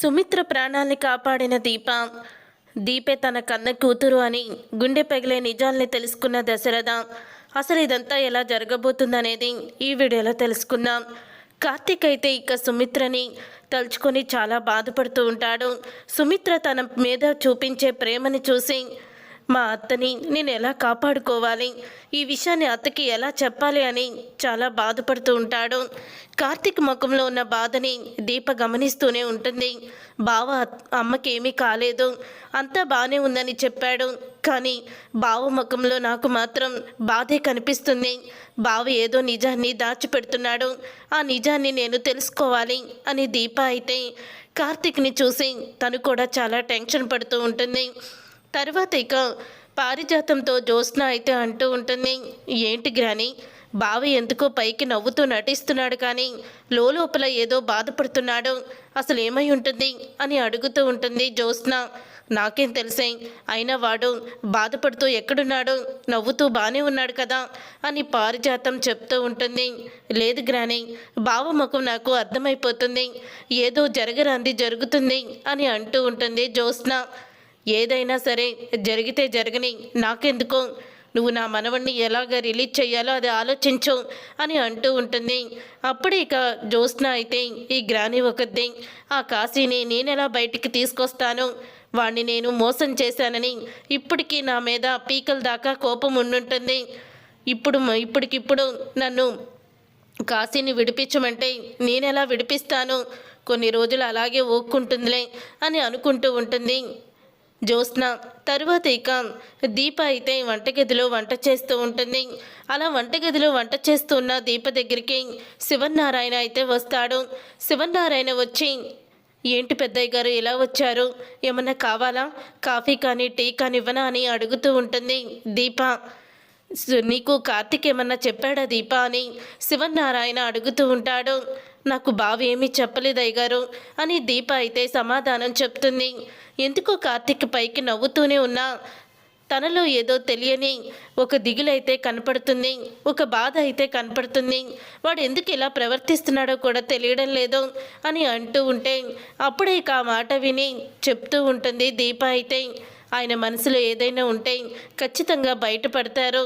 సుమిత్ర ప్రాణాల్ని కాపాడిన దీప దీపే తన కన్న కూతురు అని గుండె పగిలే నిజాల్ని తెలుసుకున్న దశరథ అసలు ఇదంతా ఎలా జరగబోతుందనేది ఈ వీడియోలో తెలుసుకుందాం. కార్తీక్ అయితే ఇక సుమిత్రని తలుచుకొని చాలా బాధపడుతూ ఉంటాడు. సుమిత్ర తన మీద చూపించే ప్రేమని చూసి మా అత్తని నేను ఎలా కాపాడుకోవాలి? ఈ విషయాన్ని అత్తకి ఎలా చెప్పాలి అని చాలా బాధపడుతూ ఉంటాడు. కార్తీక్ ముఖంలో ఉన్న బాధని దీప గమనిస్తూనే ఉంటుంది. బావ అమ్మకి కాలేదు. అంతా బాగానే ఉందని చెప్పాడు. కానీ బావ ముఖంలో నాకు మాత్రం బాధే కనిపిస్తుంది. బావ ఏదో నిజాన్ని దాచిపెడుతున్నాడు. ఆ నిజాన్ని నేను తెలుసుకోవాలి అని దీప అయితే కార్తీక్ని చూసి తను కూడా చాలా టెన్షన్ పడుతూ ఉంటుంది. తర్వాత ఇక పారిజాతంతో జ్యోత్స్న అయితే అంటూ ఉంటుంది ఏంటి గ్రాని? బావి ఎందుకో పైకి నవ్వుతూ నటిస్తున్నాడు కానీ లోపల ఏదో బాధపడుతున్నాడు. అసలు ఏమై ఉంటుంది? అని అడుగుతూ ఉంటుంది జ్యోత్స్న. నాకేం తెలిసే అయినా వాడు బాధపడుతూ ఎక్కడున్నాడు? నవ్వుతూ బాగానే ఉన్నాడు కదా? అని పారిజాతం చెప్తూ ఉంటుంది. లేదు గ్రాని బావ ముఖం నాకు అర్థమైపోతుంది. ఏదో జరగరాంది జరుగుతుంది అని అంటూ ఉంటుంది జ్యోత్స్న. ఏదైనా సరే జరిగితే జరగని నాకెందుకో? నువ్వు నా మనవణ్ణి ఎలాగ రిలీజ్ చేయాలో అది ఆలోచించు అని అంటూ ఉంటుంది. అప్పుడే ఇక జ్యోత్స్న అయితే ఈ గ్రాని ఒకద్ది ఆ కాశీని నేనెలా బయటికి తీసుకొస్తాను? వాణ్ణి నేను మోసం చేశానని ఇప్పటికీ నా మీద పీకల దాకా కోపం ఉండుంటుంది. ఇప్పుడు ఇప్పటికిప్పుడు నన్ను కాశీని విడిపించమంటే నేనెలా విడిపిస్తాను? కొన్ని రోజులు అలాగే ఓక్కుంటుందిలే అని అనుకుంటూ ఉంటుంది. జ్యోత్స్న తరువాత ఇక దీప అయితే వంటగదిలో వంట చేస్తూ ఉంటుంది. అలా వంటగదిలో వంట చేస్తున్న దీప దగ్గరికి శివనారాయణ అయితే వస్తాడు. శివనారాయణ వచ్చి ఏంటి పెద్దయ్య గారు ఎలా వచ్చారు? ఏమన్నా కావాలా? కాఫీ కానీ టీ కానీ ఇవ్వనా? అని అడుగుతూ ఉంటుంది దీప. నీకు కార్తిక్ ఏమన్నా చెప్పాడా దీప? అని శివనారాయణ అడుగుతూ ఉంటాడు. నాకు బావ ఏమీ చెప్పలేదు అయ్యగారు. అని దీప అయితే సమాధానం చెప్తుంది. ఎందుకో కార్తిక్ పైకి నవ్వుతూనే ఉన్నా. తనలో ఏదో తెలియని ఒక దిగులైతే కనపడుతుంది. ఒక బాధ అయితే కనపడుతుంది. వాడు ఎందుకు ఇలా ప్రవర్తిస్తున్నాడో కూడా తెలియడం లేదు అని అంటూ ఉంటే అప్పుడే ఇక ఆ మాట విని చెప్తూ ఉంటుంది దీప అయితే. ఆయన మనసులో ఏదైనా ఉంటే ఖచ్చితంగా బయటపడతారు.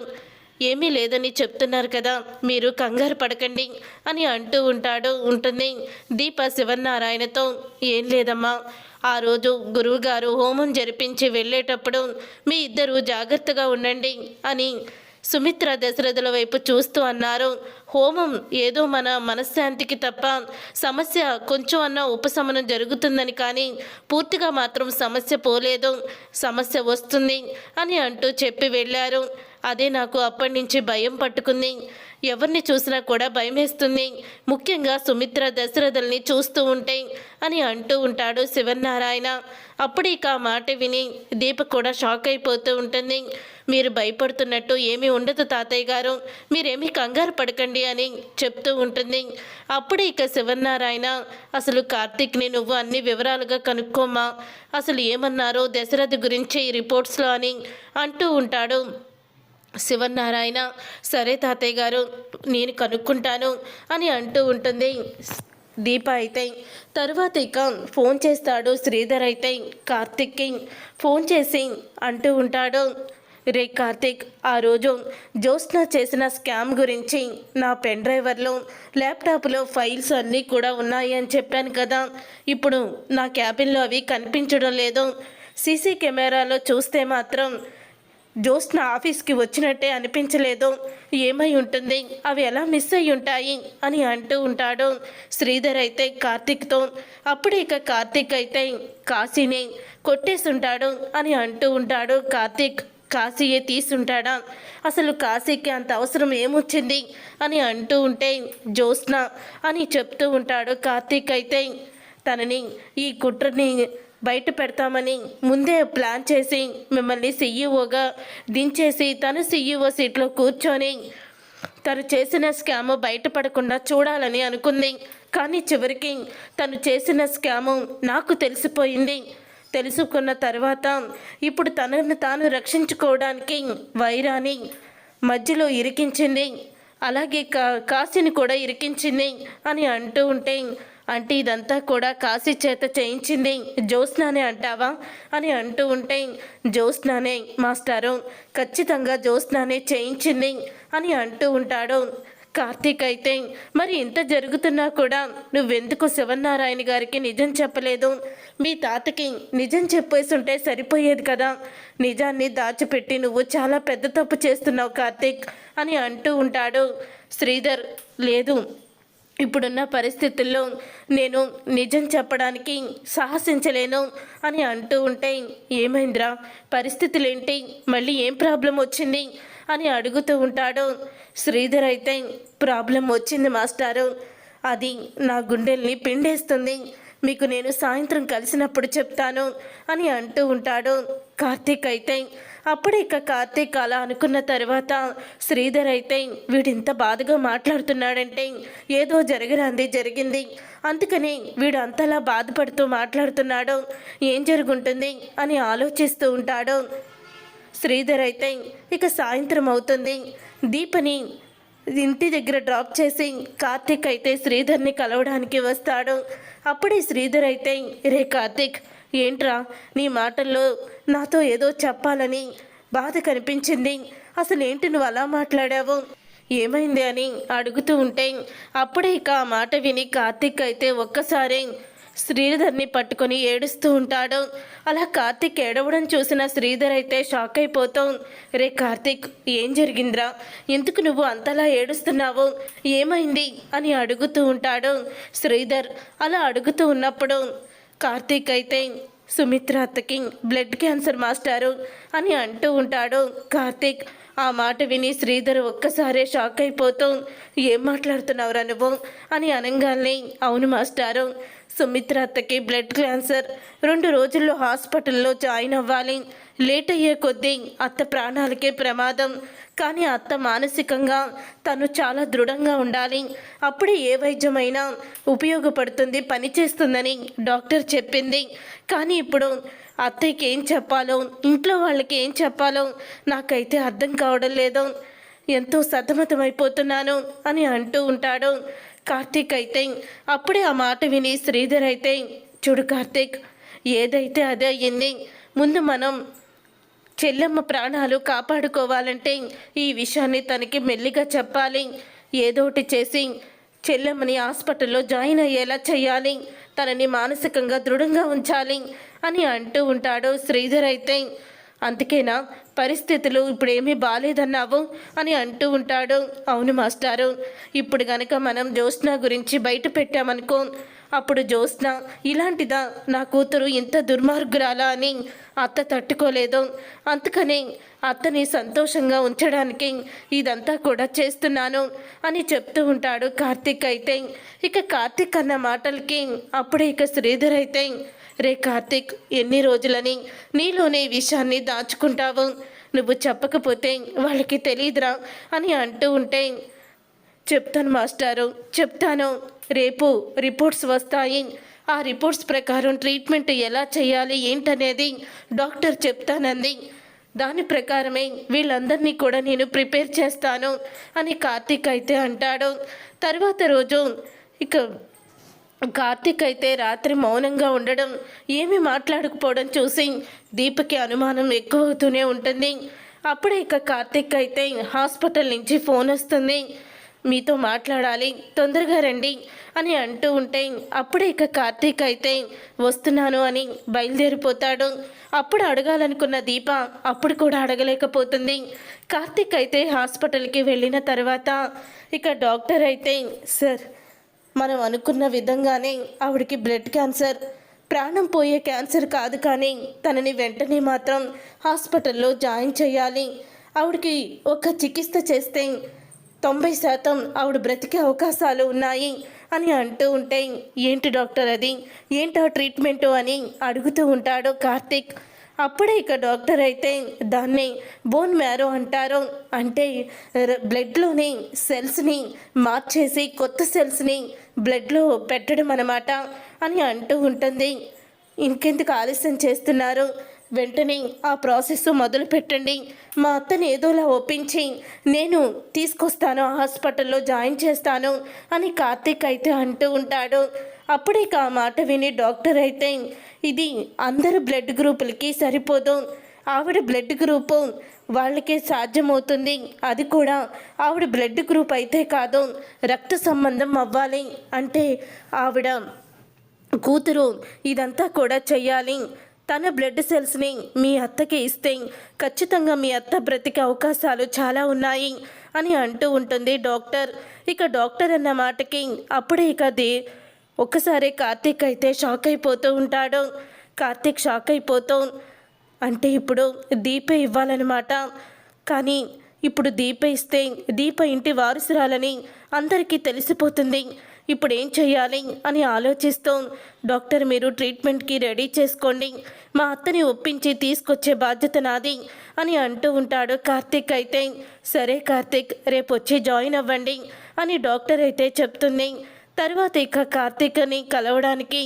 ఏమీ లేదని చెప్తున్నారు కదా మీరు కంగారు పడకండి అని అంటూ ఉంటాడు ఉంటుంది. దీప శివనారాయణతో ఏం లేదమ్మా. ఆ రోజు గురువుగారు హోమం జరిపించి వెళ్ళేటప్పుడు మీ ఇద్దరు జాగ్రత్తగా ఉండండి అని సుమిత్ర దశరథుల వైపు చూస్తూ అన్నారు. హోమం ఏదో మన మనశ్శాంతికి తప్ప సమస్య కొంచెం అన్న ఉపశమనం జరుగుతుందని కానీ పూర్తిగా మాత్రం సమస్య పోలేదు. సమస్య వస్తుంది అని అంటూ చెప్పి వెళ్ళారు. అదే నాకు అప్పటి నుంచి భయం పట్టుకుంది. ఎవరిని చూసినా కూడా భయం వేస్తుంది ముఖ్యంగా సుమిత్ర దశరథల్ని చూస్తూ ఉంటే అని అంటూ ఉంటాడు శివనారాయణ అప్పుడు ఇక ఆ మాట విని దీప కూడా షాక్ అయిపోతూ ఉంటుంది. మీరు భయపడుతున్నట్టు ఏమీ ఉండదు తాతయ్య గారు. మీరేమీ కంగారు పడకండి అని చెప్తూ ఉంటుంది. అప్పుడు ఇక శివనారాయణ అసలు కార్తీక్ని నువ్వు అన్ని వివరాలుగా కనుక్కోమా అసలు ఏమన్నారో దశరథ గురించి రిపోర్ట్స్లో అని అంటూ ఉంటాడు. శివనారాయణ సరే తాతయ్య గారు నేను కనుక్కుంటాను అని అంటూ ఉంటుంది. దీప అయితే తరువాత ఇక ఫోన్ చేస్తాడు శ్రీధర్ అయితే కార్తిక్కి ఫోన్ చేసి అంటూ ఉంటాడు. రే కార్తిక్ ఆ రోజు జ్యోత్స్న చేసిన స్కామ్ గురించి నా పెన్ డ్రైవర్లో ల్యాప్టాప్లో ఫైల్స్ అన్నీ కూడా ఉన్నాయి అని చెప్పాను కదా. ఇప్పుడు నా క్యాబిన్లో అవి కనిపించడం లేదు. సీసీ కెమెరాలో చూస్తే మాత్రం జ్యోత్స్న ఆఫీస్కి వచ్చినట్టే అనిపించలేదు ఏమై ఉంటుంది అవి ఎలా మిస్ అయి ఉంటాయి అని అంటూ ఉంటాడు. శ్రీధర్ అయితే కార్తీక్తో అప్పుడు ఇక కార్తీక్ అయితే కాశీని కొట్టేసుంటాడు అని అంటూ ఉంటాడు. కార్తీక్ కాశీయే తీసుంటాడా అసలు కాశీకి అంత అవసరం ఏమొచ్చింది? అని అంటూ ఉంటే జ్యోత్స్న అని చెప్తూ ఉంటాడు. కార్తీక్ అయితే తనని ఈ కుట్రని బయట పెడతామని ముందే ప్లాన్ చేసి మిమ్మల్ని సీఈఓగా దించేసి తను సీఈఓ సీట్లో కూర్చొని తను చేసిన స్కామ్ బయటపడకుండా చూడాలని అనుకుంది. కానీ చివరికి తను చేసిన స్కాము నాకు తెలిసిపోయింది. తెలుసుకున్న తర్వాత ఇప్పుడు తనను తాను రక్షించుకోవడానికి వైరాని మధ్యలో ఇరికించింది. అలాగే కా కాశీని కూడా ఇరికించింది అని అంటూ ఉంటే అంటే ఇదంతా కూడా కాశీ చేత చేయించింది. జ్యోత్స్నానే అంటావా? అని అంటూ ఉంటే జ్యోత్స్నానే మాస్టారు ఖచ్చితంగా జ్యోత్స్నానే చేయించింది అని అంటూ ఉంటాడు. కార్తీక్ అయితే మరి ఇంత జరుగుతున్నా కూడా నువ్వెందుకు శివనారాయణ గారికి నిజం చెప్పలేదు? మీ తాతకి నిజం చెప్పేసి ఉంటే సరిపోయేది కదా? నిజాన్ని దాచిపెట్టి నువ్వు చాలా పెద్ద తప్పు చేస్తున్నావు కార్తీక్ అని అంటూ ఉంటాడు. శ్రీధర్ లేదు ఇప్పుడున్న పరిస్థితుల్లో నేను నిజం చెప్పడానికి సాహసించలేను అని అంటూ ఉంటే ఏమైందిరా? పరిస్థితులు ఏంటి మళ్ళీ ఏం ప్రాబ్లం వచ్చింది? అని అడుగుతూ ఉంటాడు. శ్రీధర్ అయితే ప్రాబ్లం వచ్చింది మాస్టారు. అది నా గుండెల్ని పిండేస్తుంది. మీకు నేను సాయంత్రం కలిసినప్పుడు చెప్తాను అని అంటూ ఉంటాడు. కార్తీక్ అయితే అప్పుడే ఇక కార్తీక్ అలా అనుకున్న తర్వాత శ్రీధర్ అయితే వీడింత బాధగా మాట్లాడుతున్నాడంటే ఏదో జరగరాంది జరిగింది. అందుకని వీడు అంతలా బాధపడుతూ మాట్లాడుతున్నాడు. ఏం జరుగుంటుంది అని ఆలోచిస్తూ ఉంటాడు. శ్రీధర్ అయితే ఇక సాయంత్రం అవుతుంది. దీపని ఇంటి దగ్గర డ్రాప్ చేసి కార్తీక్ అయితే శ్రీధర్ని కలవడానికి వస్తాడు. అప్పుడే శ్రీధర్ అయితే రే కార్తిక్ ఏంట్రా? నీ మాటల్లో నాతో ఏదో చెప్పాలని బాధ కనిపించింది. అసలు ఏంటి నువ్వు అలా మాట్లాడావు? ఏమైంది? అని అడుగుతూ ఉంటే అప్పుడే ఇక ఆ మాట విని కార్తిక్ అయితే ఒక్కసారి శ్రీధర్ని పట్టుకొని ఏడుస్తూ ఉంటాడు. అలా కార్తిక్ ఏడవడం చూసిన శ్రీధర్ అయితే షాక్ అయిపోతాం రే కార్తిక్ ఏం జరిగిందిరా? ఎందుకు నువ్వు అంతలా ఏడుస్తున్నావు? ఏమైంది? అని అడుగుతూ ఉంటాడు శ్రీధర్. అలా అడుగుతూ ఉన్నప్పుడు కార్తీక్ అయితే సుమిత్ర అత్తకి బ్లడ్ క్యాన్సర్ మాస్టారు అని అంటూ ఉంటాడు కార్తీక్. ఆ మాట విని శ్రీధర్ ఒక్కసారే షాక్ అయిపోతూ ఏం మాట్లాడుతున్నావురా నువ్వు? అని అనగానే అవును మాస్టారు. సుమిత్ర అత్తకి బ్లడ్ క్యాన్సర్. రెండు రోజుల్లో హాస్పిటల్లో జాయిన్ అవ్వాలి. లేట్ అయ్యే కొద్దీ అత్త ప్రాణాలకే ప్రమాదం. కానీ అత్త మానసికంగా తను చాలా దృఢంగా ఉండాలి. అప్పుడే ఏ వైద్యమైనా ఉపయోగపడుతుంది పనిచేస్తుందని డాక్టర్ చెప్పింది. కానీ ఇప్పుడు అత్తయ్యకి ఏం చెప్పాలో ఇంట్లో వాళ్ళకి ఏం చెప్పాలో నాకైతే అర్థం కావడం లేదు. ఎంతో సతమతమైపోతున్నాను అని అంటూ ఉంటాడు. కార్తీక్ అయితే అప్పుడే ఆ మాట విని శ్రీధర్ అయితే చూడు కార్తీక్ ఏదైతే అదే అయ్యింది ముందు మనం చెల్లెమ్మ ప్రాణాలు కాపాడుకోవాలంటే ఈ విషయాన్ని తనకి మెల్లిగా చెప్పాలి. ఏదోటి చేసి చెల్లెమ్మని హాస్పిటల్లో జాయిన్ అయ్యేలా చేయాలి తనని మానసికంగా దృఢంగా ఉంచాలి. అని అంటూ ఉంటాడు. శ్రీధర్ అయితే అందుకేనా? పరిస్థితులు ఇప్పుడు ఏమీ బాగాలేదన్నావు అని అంటూ ఉంటాడు. అవును మాస్టారు. ఇప్పుడు గనక మనం జ్యోత్స్న గురించి బయట పెట్టామనుకో అప్పుడు జ్యోత్స్న ఇలాంటిదా? నా కూతురు ఇంత దుర్మార్గురాలా? అని అత్త తట్టుకోలేదు. అందుకని అత్తని సంతోషంగా ఉంచడానికి ఇదంతా కూడా చేస్తున్నాను అని చెప్తూ ఉంటాడు కార్తీక్ అయితే. ఇక కార్తీక్ అన్న మాటలకి అప్పుడే ఇక శ్రీధర్ అయితే రే కార్తిక్ ఎన్ని రోజులని నీలోనే విషయాన్ని దాచుకుంటావు? నువ్వు చెప్పకపోతే వాళ్ళకి తెలియదురా అని అంటూ ఉంటే చెప్తాను మాస్టారు చెప్తాను. రేపు రిపోర్ట్స్ వస్తాయి. ఆ రిపోర్ట్స్ ప్రకారం ట్రీట్మెంట్ ఎలా చేయాలి ఏంటనేది డాక్టర్ చెప్తానంది. దాని ప్రకారమే వీళ్ళందరినీ కూడా నేను ప్రిపేర్ చేస్తాను అని కార్తీక్ అయితే అంటాడు. తర్వాత రోజు ఇక కార్తీక్ అయితే రాత్రి మౌనంగా ఉండడం ఏమీ మాట్లాడకపోవడం చూసి దీపకి అనుమానం ఎక్కువ అవుతూనే ఉంటుంది. అప్పుడే ఇక కార్తీక్ అయితే హాస్పిటల్ నుంచి ఫోన్ వస్తుంది. మీతో మాట్లాడాలి తొందరగా రండి అని అంటూ ఉంటే అప్పుడే ఇక కార్తీక్ అయితే వస్తున్నాను అని బయలుదేరిపోతాడు. అప్పుడు అడగాలనుకున్న దీప అప్పుడు కూడా అడగలేకపోతుంది. కార్తీక్ అయితే హాస్పిటల్కి వెళ్ళిన తర్వాత ఇక డాక్టర్ అయితే సార్ మనం అనుకున్న విధంగానే ఆవిడకి బ్లడ్ క్యాన్సర్ ప్రాణం పోయే క్యాన్సర్ కాదు కానీ తనని వెంటనే మాత్రం హాస్పిటల్లో జాయిన్ చేయాలి. ఆవిడకి ఒక చికిత్స చేస్తే తొంభై శాతం ఆవిడ బ్రతికే అవకాశాలు ఉన్నాయి అని అంటూ ఉంటే ఏంటి డాక్టర్ అది? ఏంటో ట్రీట్మెంటు? అని అడుగుతూ ఉంటాడు కార్తిక్. అప్పుడే ఇక డాక్టర్ అయితే దాన్ని బోన్ మ్యారో అంటారు. అంటే బ్లడ్లోని సెల్స్ని మార్చేసి కొత్త సెల్స్ని బ్లడ్లో పెట్టడం అన్నమాట అని అంటూ ఉంటుంది. ఇంకెందుకు ఆలస్యం చేస్తున్నారు? వెంటనే ఆ ప్రాసెస్ మొదలు పెట్టండి. మా అత్తని ఏదోలా ఒప్పించి నేను తీసుకొస్తాను హాస్పిటల్లో జాయిన్ చేస్తాను అని కార్తీక్ అయితే అంటూ ఉంటాడు. అప్పుడే ఆ మాట విని డాక్టర్ అయితే ఇది అందరు బ్లడ్ గ్రూపులకి సరిపోదు. ఆవిడ బ్లడ్ గ్రూపు వాళ్ళకే సాధ్యమవుతుంది. అది కూడా ఆవిడ బ్లడ్ గ్రూప్ అయితే కాదు రక్త సంబంధం అవ్వాలి అంటే ఆవిడ కూతురు ఇదంతా కూడా చెయ్యాలి. తన బ్లడ్ సెల్స్ని మీ అత్తకి ఇస్తే ఖచ్చితంగా మీ అత్త బ్రతికే అవకాశాలు చాలా ఉన్నాయి అని అంటూ ఉంటుంది డాక్టర్. ఇక డాక్టర్ అన్న మాటకి అప్పుడే ఇక అది ఒక్కసారి కార్తీక్ అయితే షాక్ అయిపోతూ ఉంటాడు. కార్తీక్ షాక్ అయిపోతూ అంటే ఇప్పుడు దీపే ఇవ్వాలన్నమాట. కానీ ఇప్పుడు దీప ఇస్తే దీప ఇంటి వారసురాలని అందరికీ తెలిసిపోతుంది. ఇప్పుడు ఏం చేయాలి అని ఆలోచిస్తూ డాక్టర్ మీరు ట్రీట్మెంట్కి రెడీ చేసుకోండి. మా అత్తని ఒప్పించి తీసుకొచ్చే బాధ్యత నాది అని అంటూ ఉంటాడు కార్తీక్ అయితే. సరే కార్తీక్ రేపు వచ్చి జాయిన్ అవ్వండి అని డాక్టర్ అయితే చెప్తుంది. తర్వాత ఇక కార్తీక్ని కలవడానికి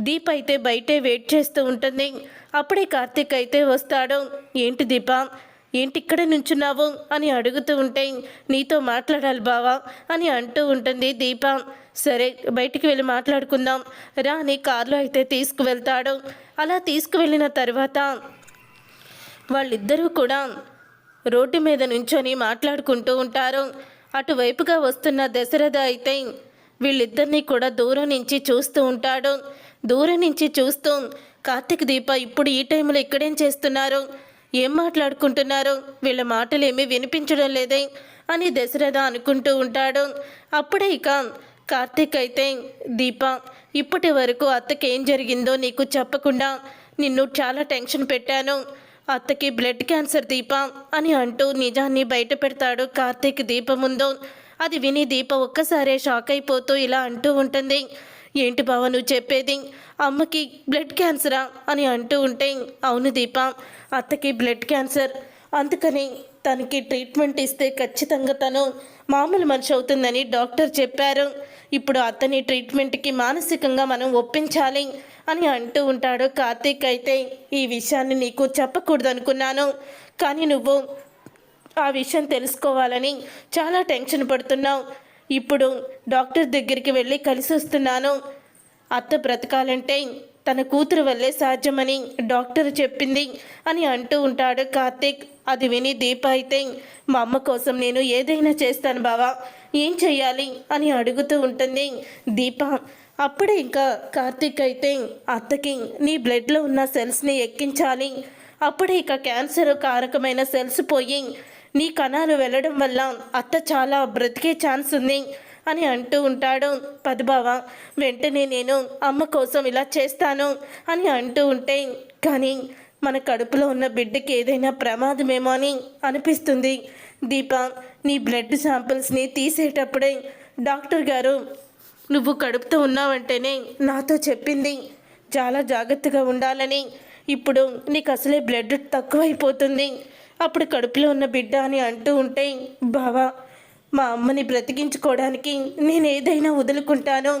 దీప అయితే బయటే వెయిట్ చేస్తూ ఉంటుంది. అప్పుడే కార్తీక్ అయితే వస్తాడు. ఏంటి దీప? ఏంటి ఇక్కడ నుంచున్నావు? అని అడుగుతూ ఉంటే నీతో మాట్లాడాలి బావా అని అంటూ ఉంటుంది దీప. సరే బయటికి వెళ్ళి మాట్లాడుకుందాం. రా అని కార్లో అయితే తీసుకువెళ్తాడు. అలా తీసుకువెళ్ళిన తర్వాత వాళ్ళిద్దరూ కూడా రోడ్డు మీద నుంచొని మాట్లాడుకుంటూ ఉంటారు. అటువైపుగా వస్తున్న దశరథ అయితే వీళ్ళిద్దరినీ కూడా దూరం నుంచి చూస్తూ ఉంటాడు. దూరం నుంచి చూస్తూ కార్తీక్ దీప ఇప్పుడు ఈ టైంలో ఇక్కడేం చేస్తున్నారు? ఏం మాట్లాడుకుంటున్నారు? వీళ్ళ మాటలు ఏమీ వినిపించడం లేదే అని దశరథ అనుకుంటూ ఉంటాడు. అప్పుడే ఇక కార్తీక్ అయితే దీప ఇప్పటి వరకు అత్తకి ఏం జరిగిందో నీకు చెప్పకుండా నిన్ను చాలా టెన్షన్ పెట్టాను. అత్తకి బ్లడ్ క్యాన్సర్ దీప అని అంటూ నిజాన్ని బయట పెడతాడు కార్తీక్ దీప ముందు. అది విని దీప ఒక్కసారే షాక్ అయిపోతూ ఇలా అంటూ ఉంటుంది. ఏంటి బావ నువ్వు చెప్పేది? అమ్మకి బ్లడ్ క్యాన్సరా అని అంటూ ఉంటే అవును దీప అత్తకి బ్లడ్ క్యాన్సర్. అందుకని తనకి ట్రీట్మెంట్ ఇస్తే ఖచ్చితంగా తను మామూలు మనిషి అవుతుందని డాక్టర్ చెప్పారు. ఇప్పుడు అతని ట్రీట్మెంట్కి మానసికంగా మనం ఒప్పించాలి అని అంటూ ఉంటాడు కార్తీక్ అయితే. ఈ విషయాన్ని నీకు చెప్పకూడదు అనుకున్నాను కానీ నువ్వు ఆ విషయం తెలుసుకోవాలని చాలా టెన్షన్ పడుతున్నావు. ఇప్పుడు డాక్టర్ దగ్గరికి వెళ్ళి కలిసి వస్తున్నాను. అత్త బ్రతకాలంటే తన కూతురు వల్లే సాధ్యమని డాక్టర్ చెప్పింది అని అంటూ ఉంటాడు కార్తీక్. అది విని దీప అయితే మా అమ్మ కోసం నేను ఏదైనా చేస్తాను బావా ఏం చెయ్యాలి? అని అడుగుతూ ఉంటుంది దీప. అప్పుడే ఇంకా కార్తీక్ అయితే అత్తకి నీ బ్లడ్లో ఉన్న సెల్స్ని ఎక్కించాలి. అప్పుడే ఇక క్యాన్సర్ కారకమైన సెల్స్ పోయి నీ కణాలు వెళ్ళడం వల్ల అత్త చాలా బ్రతికే ఛాన్స్ ఉంది అని అంటూ ఉంటాడు. పద్బావ వెంటనే నేను అమ్మ కోసం ఇలా చేస్తాను అని అంటూ ఉంటే కానీ మన కడుపులో ఉన్న బిడ్డకి ఏదైనా ప్రమాదమేమో అని అనిపిస్తుంది. దీప నీ బ్లడ్ శాంపిల్స్ని తీసేటప్పుడే డాక్టర్ గారు నువ్వు కడుపుతో ఉన్నావంటేనే నాతో చెప్పింది. చాలా జాగ్రత్తగా ఉండాలని. ఇప్పుడు నీకు అసలే బ్లడ్ తక్కువైపోతుంది. అప్పుడు కడుపులో ఉన్న బిడ్డ అని అంటూ ఉంటే బావా మా అమ్మని బ్రతికించుకోవడానికి నేను ఏదైనా వదులుకుంటాను.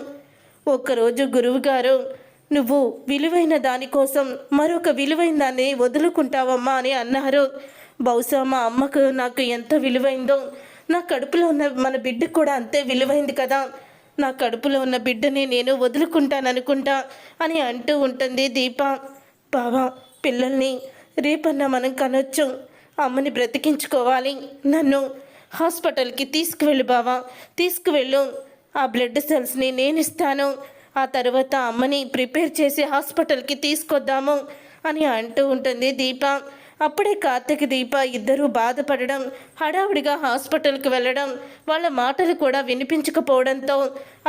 గురువు గురువుగారు నువ్వు విలువైన దానికోసం మరొక విలువైన దాన్ని వదులుకుంటావమ్మా అని అన్నారు. బహుశా మా అమ్మకు నాకు ఎంత విలువైందో నా కడుపులో ఉన్న మన బిడ్డ కూడా అంతే విలువైంది కదా. నా కడుపులో ఉన్న బిడ్డని నేను వదులుకుంటాననుకుంటా అని అంటూ ఉంటుంది దీప. బావా పిల్లల్ని రేపన్నా మనం కనొచ్చు. అమ్మని బ్రతికించుకోవాలి. నన్ను హాస్పిటల్కి తీసుకువెళ్ళు బావా. తీసుకువెళ్ళు. ఆ బ్లడ్ సెల్స్ని నేను ఇస్తాను ఆ తర్వాత అమ్మని ప్రిపేర్ చేసి హాస్పిటల్కి తీసుకొద్దాము అని అంటూ ఉంటుంది దీప. అప్పుడే కార్తీక దీప ఇద్దరూ బాధపడడం హడావుడిగా హాస్పిటల్కి వెళ్ళడం వాళ్ళ మాటలు కూడా వినిపించకపోవడంతో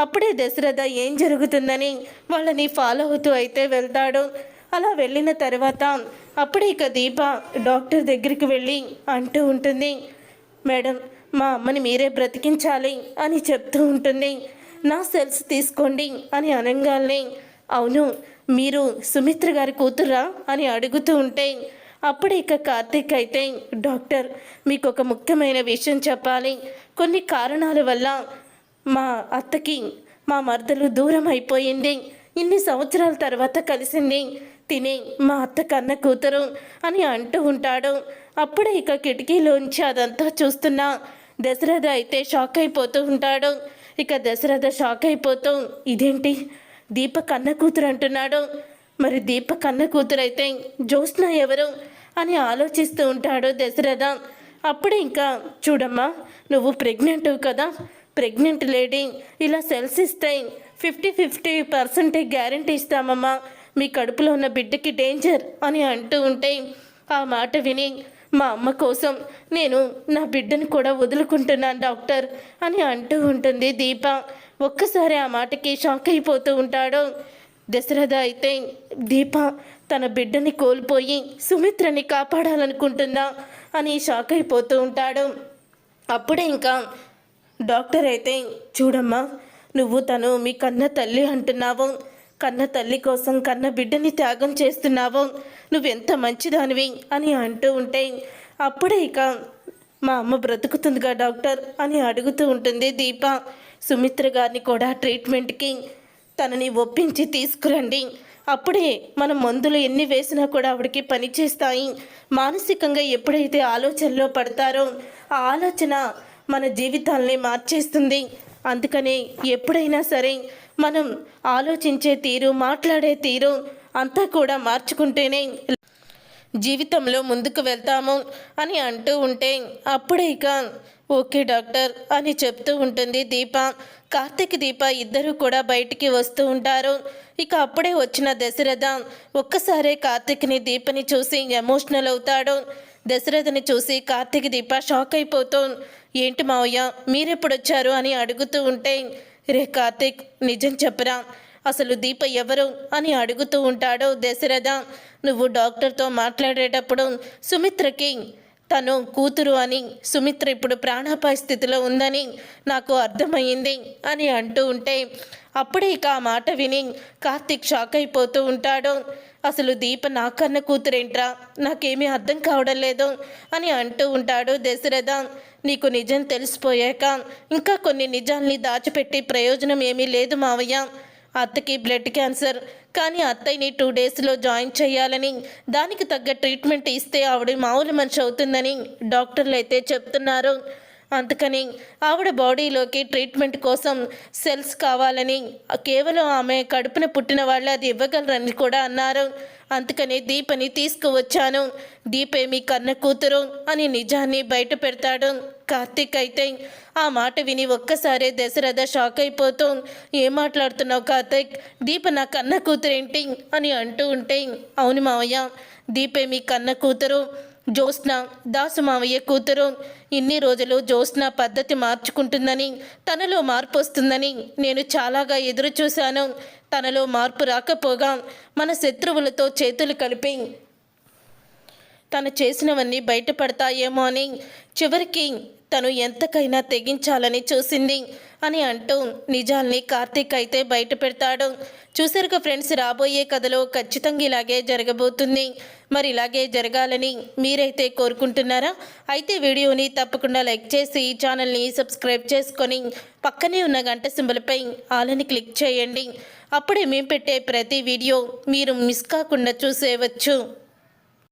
అప్పుడే దశరథ ఏం జరుగుతుందని వాళ్ళని ఫాలో అవుతూ అయితే వెళ్తాడు. అలా వెళ్ళిన తర్వాత అప్పుడే ఇక దీప డాక్టర్ దగ్గరికి వెళ్ళి అంటూ ఉంటుంది మేడం మా అమ్మని మీరే బ్రతికించాలి అని చెప్తూ ఉంటుంది. నా సెల్స్ తీసుకోండి అని అనగానే అవును మీరు సుమిత్ర గారి కూతురా? అని అడుగుతూ ఉంటే అప్పుడు ఇక కార్తీక్ అయితే డాక్టర్ మీకు ఒక ముఖ్యమైన విషయం చెప్పాలి. కొన్ని కారణాల వల్ల మా అత్తకి మా మర్దలు దూరం అయిపోయింది ఇన్ని సంవత్సరాల తర్వాత కలిసింది. తిని మా అత్త కన్న కూతురు అని అంటూ ఉంటాడు. అప్పుడే ఇక కిటికీలోంచి అదంతా చూస్తున్నా దశరథ అయితే షాక్ అయిపోతూ ఉంటాడు. ఇక దశరథ షాక్ అయిపోతూ ఇదేంటి? దీప కన్న కూతురు అంటున్నాడు. మరి దీప కన్న కూతురు అయితే జ్యోత్స్న ఎవరు? అని ఆలోచిస్తూ ఉంటాడు దశరథ. అప్పుడే ఇంకా చూడమ్మా నువ్వు ప్రెగ్నెంట్ కదా. ప్రెగ్నెంట్ లేడీ ఇలా సెల్స్ ఇస్తాయి ఫిఫ్టీ ఫిఫ్టీ పర్సెంటేజ్ గ్యారంటీ ఇస్తామమ్మా. మీ కడుపులో ఉన్న బిడ్డకి డేంజర్ అని అంటూ ఉంటే ఆ మాట విని మా అమ్మ కోసం నేను నా బిడ్డను కూడా వదులుకుంటున్నాను డాక్టర్ అని అంటూ ఉంటుంది దీప. ఒక్కసారి ఆ మాటకి షాక్ అయిపోతూ ఉంటాడు. దశరథ అయితే దీప తన బిడ్డని కోల్పోయి సుమిత్రని కాపాడాలనుకుంటుందా అని షాక్ అయిపోతూ ఉంటాడు. అప్పుడే ఇంకా డాక్టర్ అయితే చూడమ్మా నువ్వు తను మీ కన్న తల్లి అంటున్నావు. కన్న తల్లి కోసం కన్న బిడ్డని త్యాగం చేస్తున్నావు? నువ్వెంత మంచిదానివి? అని అంటూ ఉంటే అప్పుడే ఇక మా అమ్మ బ్రతుకుతుందిగా డాక్టర్ అని అడుగుతూ ఉంటుంది దీప. సుమిత్ర గారిని కూడా ట్రీట్మెంట్కి తనని ఒప్పించి తీసుకురండి. అప్పుడే మనం మందులు ఎన్ని వేసినా కూడా ఆవిడకి పనిచేస్తాయి మానసికంగా ఎప్పుడైతే ఆలోచనలో పడతారో ఆ ఆలోచన మన జీవితాల్ని మార్చేస్తుంది. అందుకని ఎప్పుడైనా సరే మనం ఆలోచించే తీరు మాట్లాడే తీరు అంతా కూడా మార్చుకుంటేనే జీవితంలో ముందుకు వెళ్తాము అని అంటూ ఉంటే అప్పుడే ఇక ఓకే డాక్టర్ అని చెప్తూ ఉంటుంది దీప. కార్తీక్ దీప ఇద్దరు కూడా బయటికి వస్తూ ఉంటారు. ఇక అప్పుడే వచ్చిన దశరథ ఒక్కసారే కార్తీక్ని దీపని చూసి ఎమోషనల్ అవుతాడు. దశరథని చూసి కార్తీక్ దీప షాక్ అయిపోతూ ఏంటి మావయ్య మీరెప్పుడు వచ్చారు అని అడుగుతూ ఉంటే రే కార్తీక్ నిజం చెప్పరా? అసలు దీప ఎవరు అని అడుగుతూ ఉంటాడు దశరథ. నువ్వు డాక్టర్తో మాట్లాడేటప్పుడు సుమిత్రకి తను కూతురు అని సుమిత్ర ఇప్పుడు ప్రాణాపాయ స్థితిలో ఉందని నాకు అర్థమైంది అని అంటూ ఉంటే అప్పుడే ఇక ఆ మాట విని కార్తిక్ షాక్ అయిపోతూ ఉంటాడు. అసలు దీప నాకన్న కూతురేంట్రా? నాకేమీ అర్థం కావడం లేదు అని అంటూ ఉంటాడు దశరథ. నీకు నిజం తెలిసిపోయాక ఇంకా కొన్ని నిజాల్ని దాచిపెట్టి ప్రయోజనం ఏమీ లేదు మావయ్య. అత్తకి బ్లడ్ క్యాన్సర్ కానీ అత్తయ్యని టూ డేస్లో జాయిన్ చేయాలని దానికి తగ్గ ట్రీట్మెంట్ ఇస్తే ఆవిడ మామూలు మనిషి అవుతుందని డాక్టర్లు అయితే చెప్తున్నారు. అందుకని ఆవిడ బాడీలోకి ట్రీట్మెంట్ కోసం సెల్స్ కావాలని కేవలం ఆమె కడుపున పుట్టిన వాళ్ళు అది ఇవ్వగలరని కూడా అన్నారు. అందుకని దీపని తీసుకువచ్చాను. దీపే మీ కన్న కూతురు అని నిజాన్ని బయట పెడతాడు. కార్తీక్ అయితే ఆ మాట విని ఒక్కసారే దశరథ షాక్ అయిపోతూ ఏం మాట్లాడుతున్నావు కార్తీక్? దీప నా కన్న కూతురు ఏంటి అని అంటూ ఉంటే అవును మావయ్య దీపే మీ కన్న కూతురు. జ్యోత్స్న దాసు మావయ్య కూతురు ఇన్ని రోజులు జ్యోత్స్న పద్ధతి మార్చుకుంటుందని తనలో మార్పు వస్తుందని నేను చాలాగా ఎదురు చూశాను. తనలో మార్పు రాకపోగా మన శత్రువులతో చేతులు కలిపి తను చేసినవన్నీ బయటపడతాయేమో అని చివరికి తను ఎంతకైనా తెగించాలని చూసింది. అని అంటూ నిజాల్ని కార్తీక్ అయితే బయట పెడతాడు. చూసారుగా ఫ్రెండ్స్ రాబోయే కథలో ఖచ్చితంగా ఇలాగే జరగబోతుంది. మరి ఇలాగే జరగాలని మీరైతే కోరుకుంటున్నారా? అయితే వీడియోని తప్పకుండా లైక్ చేసి ఛానల్ని సబ్స్క్రైబ్ చేసుకొని పక్కనే ఉన్న గంట సింబల్పై ఆలని క్లిక్ చేయండి. అప్పుడే మేము పెట్టే ప్రతి వీడియో మీరు మిస్ కాకుండా చూసేవచ్చు